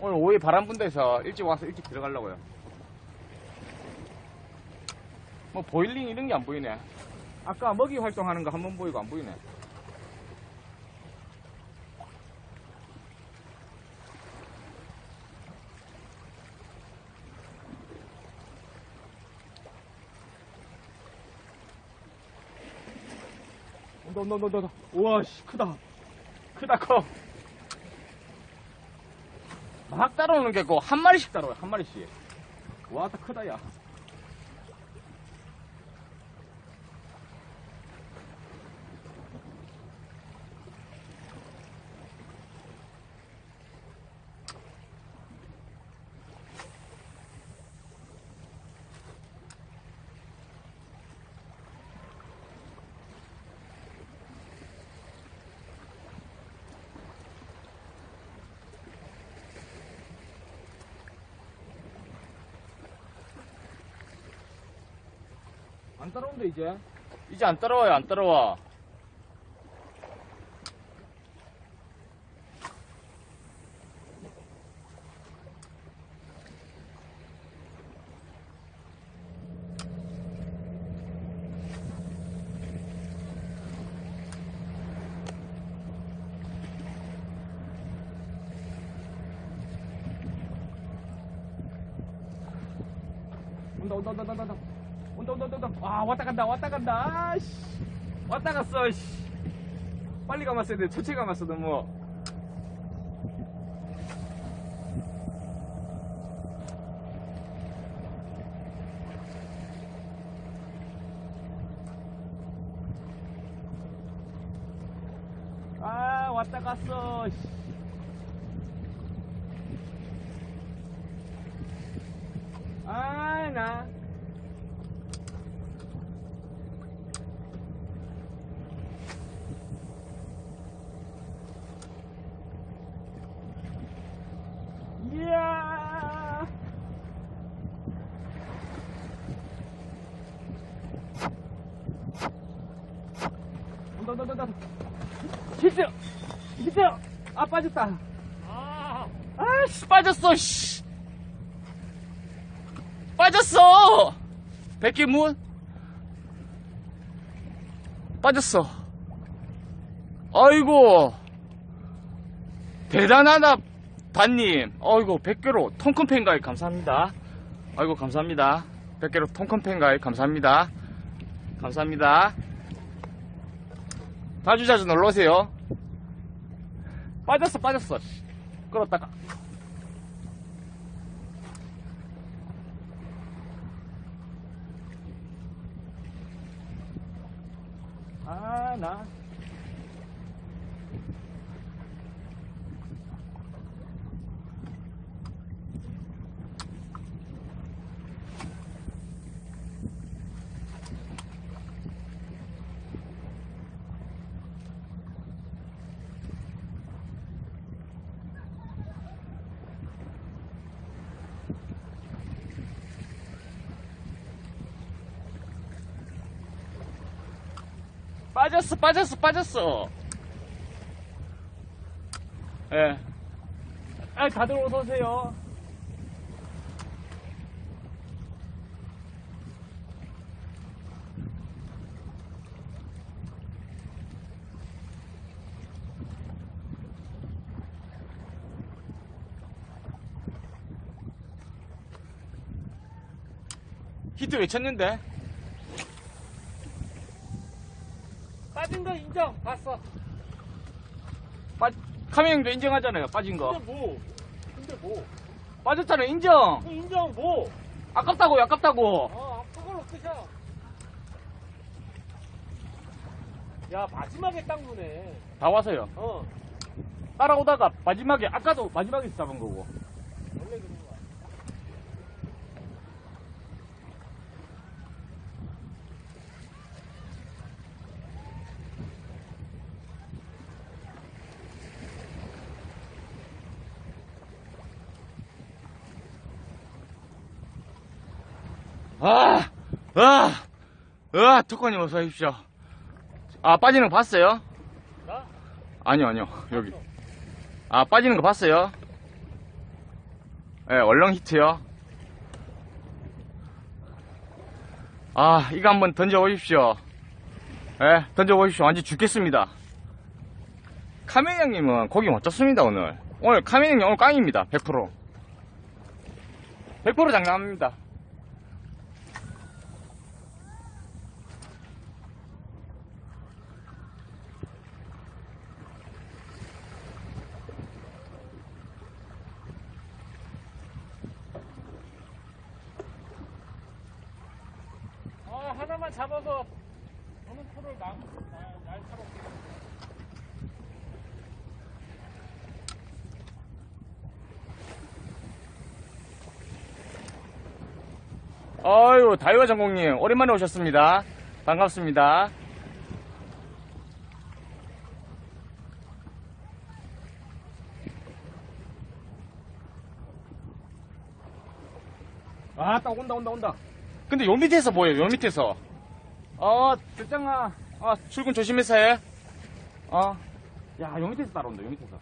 오늘 오후에 바람 분대서 일찍 와서 일찍 들어가려고요. 뭐 보일링 이런 게 안 보이네. 아까 먹이 활동하는 거 한 번 보이고 안 보이네. 온다 온다 온다 온다. 우와 씨 크다. 크다 커. 막 따라오는 게고한 마리씩 따라와요 한 마리씩. 와, 딱 크다 야. 안 따라온다 이제. 이제 안 따라와요 안 따라와. 온다 온다 온다 온다 온다 온다 온다 온다 아 왔다 간다 왔다 간다. 아씨. 왔다 갔어 씨. 빨리 감았어야 돼. 천천히 감았어 너무. 아 왔다 갔어 씨. 아, 나. 이야. 온다. 히트! 히트! 아, 빠졌다. 아씨, 빠졌어, 씨. 빠졌어! 백기문? 빠졌어. 아이고. 대단하다, 반님. 아이고, 100개로 통큰 팬 가입 감사합니다. 아이고, 감사합니다. 100개로 통큰 팬 가입 감사합니다. 감사합니다. 자주 자주 놀러 오세요. 빠졌어, 빠졌어. 씨. 끌었다가. 아, 나. 빠졌어, 빠졌어, 빠졌어. 예. 아, 다들 어서오세요. 히트 외쳤는데? 빠진 거 인정 봤어 빠, 카메 형도 인정하잖아요, 빠진 거. 근데 뭐 근데 뭐 빠졌잖아, 인정! 그 인정 뭐 아깝다고요, 아깝다고! 어, 그걸로 끝이야 야 마지막에 딱 누네 다 와서요. 어 따라오다가 마지막에, 아까도 마지막에 잡은 거고. 원래 그런 거야 아, 아, 아, 특권님 어서 오십시오. 아, 빠지는 거 봤어요? 나? 아니요, 아니요, 여기. 아, 빠지는 거 봤어요? 예, 얼렁 히트요. 아, 이거 한번 던져보십시오. 예, 던져보십시오. 완전 죽겠습니다. 카메 형님은 고기 못 잡습니다, 오늘. 오늘 카메 형님 오늘 깡입니다. 100%. 100% 장담합니다. 아, 하나만 잡아서 오는 포를 나, 나, 날카롭게. 아유, 다이와 전공님, 오랜만에 오셨습니다. 반갑습니다. 아, 딱 온다, 온다, 온다. 근데 요 밑에서 보여요, 요 밑에서. 어, 대장아, 아, 출근 조심해서 해. 어. 야, 요 밑에서 따라온다, 요 밑에서.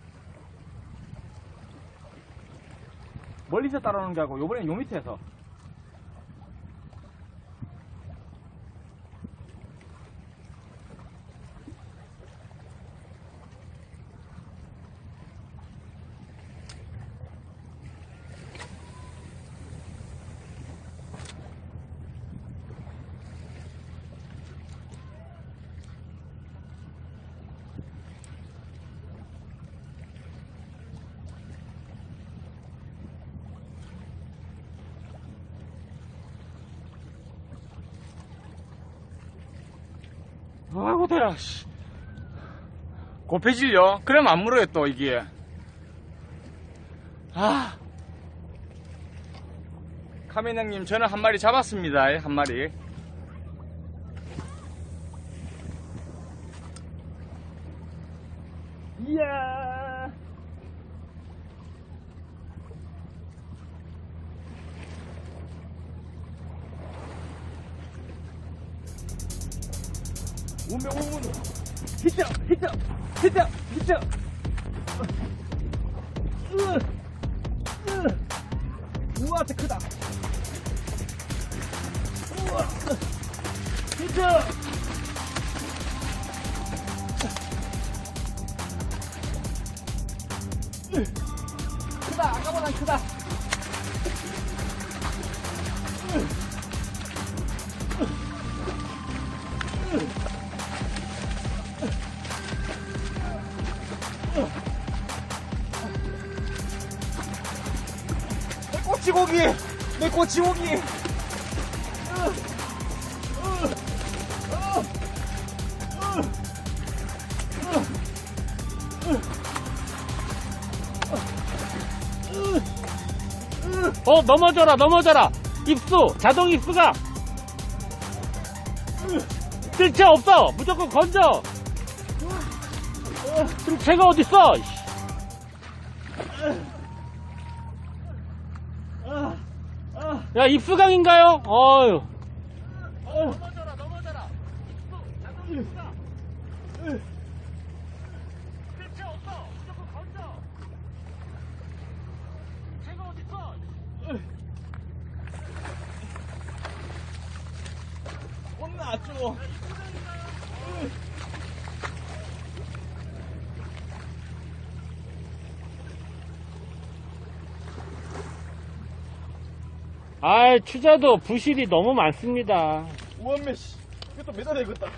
멀리서 따라오는 게 아니고, 요번엔 요 밑에서. 아이고 대라 씨. 곱해질려? 그러면 안 물어요 또 이게. 아. 카메낭님 저는 한 마리 잡았습니다. 한 마리 운명 운명 히트 히트 히트 히트. 우와 저 크다. 우와. 히트. 크다 아까보단 크다 내 꼬치고기 어, 넘어져라, 넘어져라. 입수, 자동 입수가. 뜰채 없어. 무조건 건져. 그럼 채가 어딨어? 야, 입수강인가요? 어휴. 넘어져라, 넘어져라. 입수, 자동 입수가. 뜰채 없어. 무조건 건져. 채가 어딨어? 혼나 줘 아, 추자도 부실이 너무 많습니다. 우원매 씨 이것도 매달아 이겼다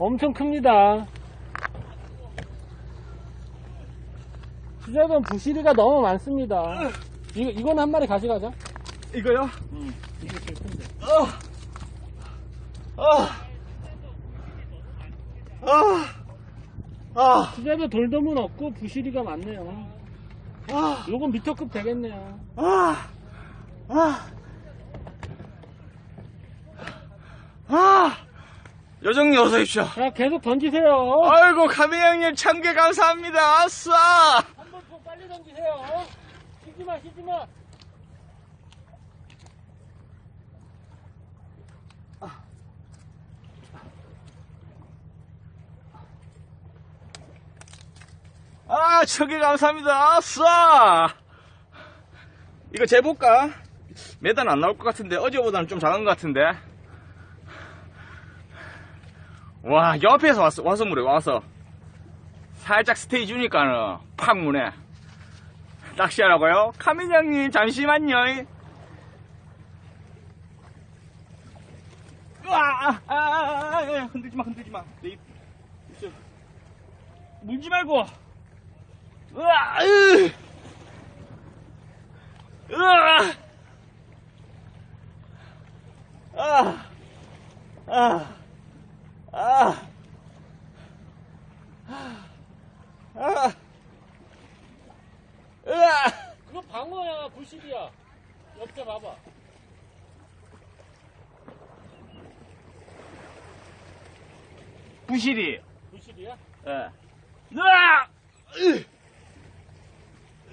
엄청 큽니다. 추자도 부실이가 너무 많습니다. 이거, 이건 한 마리 가져가자. 이거요? 응. 이게 제일 큰데. 아, 아, 아, 추자도 돌돔은 없고 부실이가 많네요. 아, 요건 미터급 되겠네요. 아, 아, 아. 여정님 어서 오십시오. 자, 계속 던지세요. 아이고 가미 형님 참개 감사합니다. 아싸. 한 번 더 빨리 던지세요. 쉬지 마, 쉬지 마. 아, 참개 감사합니다. 아싸. 이거 재볼까? 매단 안 나올 것 같은데 어제보다는 좀 작은 것 같은데. 와 옆에서 왔어 와서 물에 와서. 살짝 스테이 주니까는 팍 무네 낚시하라고요? 카민 형님 잠시만요. 으아 아, 아, 아, 아, 흔들지마 흔들지마. 내 입, 입술. 물지 말고. 으아 으. 으아 아, 아, 아, 아, 으아. 그거 방어야, 불실이야. 옆에 봐봐. 부실이. 불실이야? 예. 으아! 으!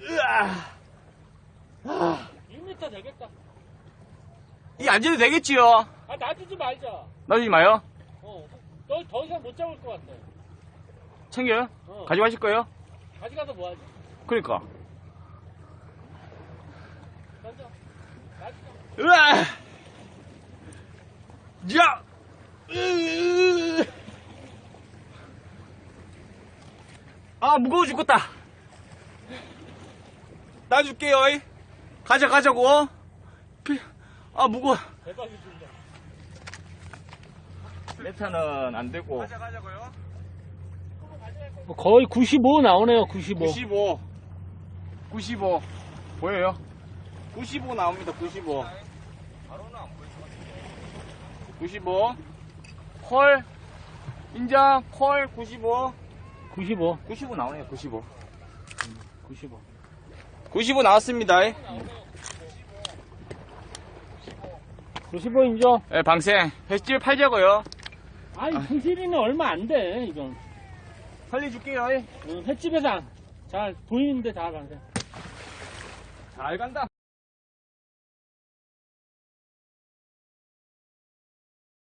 으아! 6m 되겠다. 이 앉아도 되겠지요? 아, 놔두지 말자. 놔주지 마요. 어. 너 더 이상 못 잡을 것 같아. 챙겨요? 어. 가져가실 거예요? 가져가서 뭐 하지? 그러니까. 던져. 놔두자. 으아! 야! 으! 아, 무거워 죽겠다. 놔줄게요. 이. 가져가자고. 피- 아, 무거워. 대박이지. 메타는 안 되고. 거의 95 나오네요, 95. 95. 95. 보여요? 95 나옵니다, 95. 95. 콜. 인정. 콜 95. 95. 95 나오네요, 95. 95. 95 나왔습니다. 95 인정. 예, 방생. 횟집 팔자고요. 아니, 부실이는 얼마 안 돼, 이건. 살려줄게요. 어, 횟집에서 안- 잘, 보이는데 잘안 돼. 잘 간다.